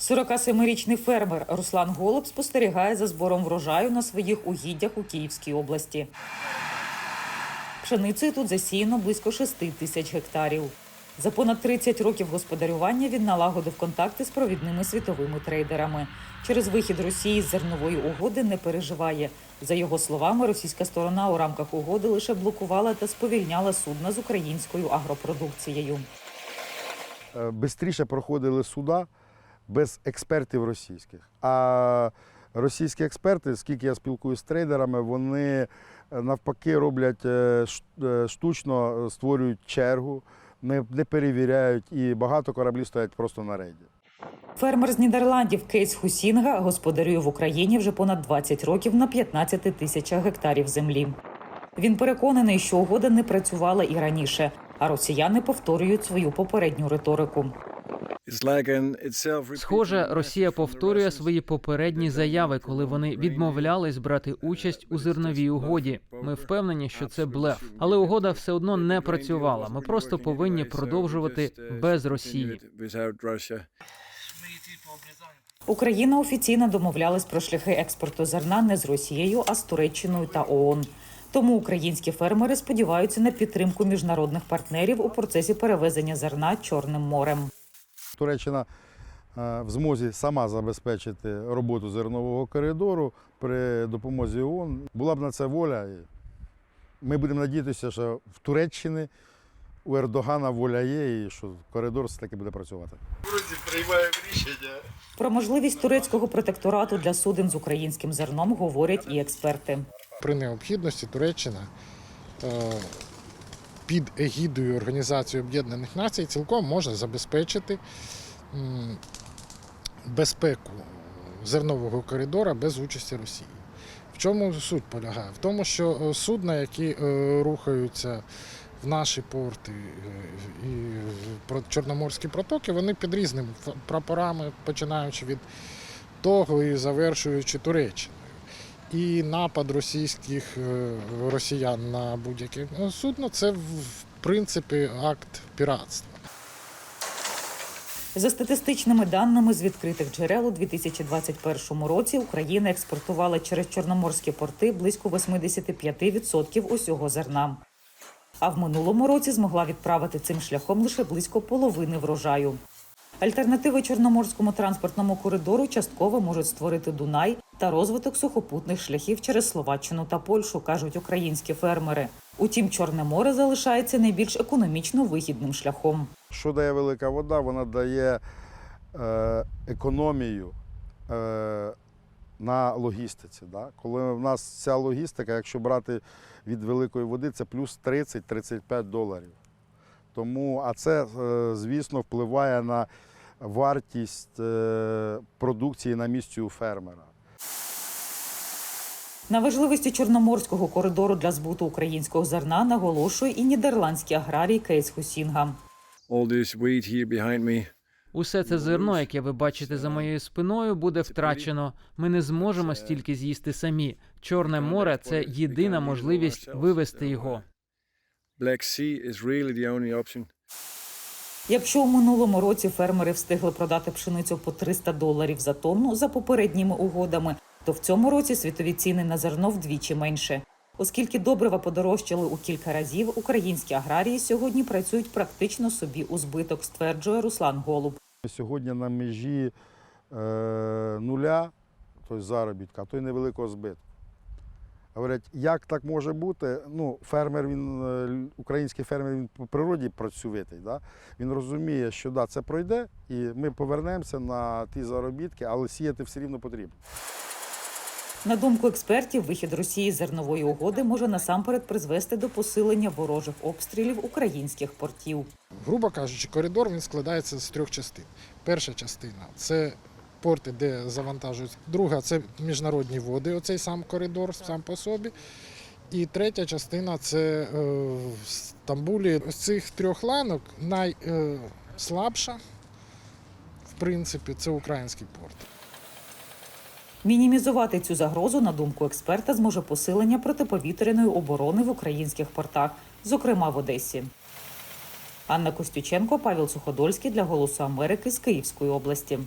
47-річний фермер Руслан Голуб спостерігає за збором врожаю на своїх угіддях у Київській області. Пшеницею тут засіяно близько 6 тисяч гектарів. За понад 30 років господарювання він налагодив контакти з провідними світовими трейдерами. Через вихід Росії з зернової угоди не переживає. За його словами, російська сторона у рамках угоди лише блокувала та сповільняла судна з українською агропродукцією. е, бистріше проходили суда без експертів російських. А російські експерти, скільки я спілкуюся з трейдерами, вони е, навпаки роблять е, е, штучно, створюють чергу, не перевіряють, і багато кораблів стоять просто на рейді. Фермер з Нідерландів Кейс Хусінга господарює в Україні вже понад 20 років на 15 тисячах гектарів землі. Він переконаний, що угода не працювала і раніше, а росіяни повторюють свою попередню риторику. Схоже, Росія повторює свої попередні заяви, коли вони відмовлялись брати участь у зерновій угоді. Ми впевнені, що це блеф, але угода все одно не працювала. Ми просто повинні продовжувати без Росії. Україна офіційно домовлялась про шляхи експорту зерна не з Росією, а з Туреччиною та ООН. Тому українські фермери сподіваються на підтримку міжнародних партнерів у процесі перевезення зерна Чорним морем. Туреччина е, в змозі сама забезпечити роботу зернового коридору при допомозі ООН. Була б на це воля. Ми будемо надіятися, що в Туреччині у Ердогана воля є і що коридор все-таки буде працювати. Про можливість турецького протекторату для суден з українським зерном говорять і експерти. При необхідності Туреччина е, під егідою Організації Об'єднаних Націй цілком може забезпечити безпеку зернового коридора без участі Росії. В чому суть полягає? В тому, що е, судна, які е, рухаються в наші порти е, і Чорноморські протоки, вони під різними прапорами, починаючи від того і завершуючи Туреччиною. І напад російських е, росіян на будь-яке ну, судно це в принципі акт піратства. За статистичними даними з відкритих джерел у 2021 році Україна експортувала через чорноморські порти близько 85% усього зерна. А в минулому році змогла відправити цим шляхом лише близько половини врожаю. Альтернативи чорноморському транспортному коридору частково можуть створити Дунай та розвиток сухопутних шляхів через Словаччину та Польщу, кажуть українські фермери. Утім, Чорне море залишається найбільш економічно вигідним шляхом. Що дає велика вода? Вона дає е, економію е, на логістиці. Да? Коли в нас ця логістика, якщо брати від великої води, це плюс 30-35 доларів. Тому, а це, е, звісно, впливає на вартість продукції на місці у фермера. На важливості чорноморського коридору для збуту українського зерна наголошує і нідерландський аграрій Кейс Хусінга. Усе це зерно, яке ви бачите за моєю спиною, буде втрачено. Ми не зможемо стільки з'їсти самі. Чорне море це єдина можливість вивести його. Якщо у минулому році фермери встигли продати пшеницю по 300 доларів за тонну за попередніми угодами, то в цьому році світові ціни на зерно вдвічі менше. Оскільки добрива подорожчали у кілька разів, українські аграрії сьогодні працюють практично собі у збиток, стверджує Руслан Голуб. Сьогодні на межі е, нуля, тобто заробітка, то й невеликого збитку. Говорять, як так може бути? Ну, фермер, він, е, український фермер, він по природі працьовитий. Да? Він розуміє, що да, це пройде, і ми повернемося на ті заробітки, але сіяти все рівно потрібно. На думку експертів, вихід Росії з зернової угоди може насамперед призвести до посилення ворожих обстрілів українських портів. Грубо кажучи, коридор він складається з трьох частин. Перша частина це порти, де завантажують. Друга це міжнародні води, оцей сам коридор сам по собі. І третя частина це е, в Стамбулі. З цих трьох ланок найслабша, в принципі, це український порт. Мінімізувати цю загрозу, на думку експерта, зможе посилення протиповітряної оборони в українських портах, зокрема в Одесі. Анна Костюченко, Павел Суходольський для Голосу Америки з Київської області.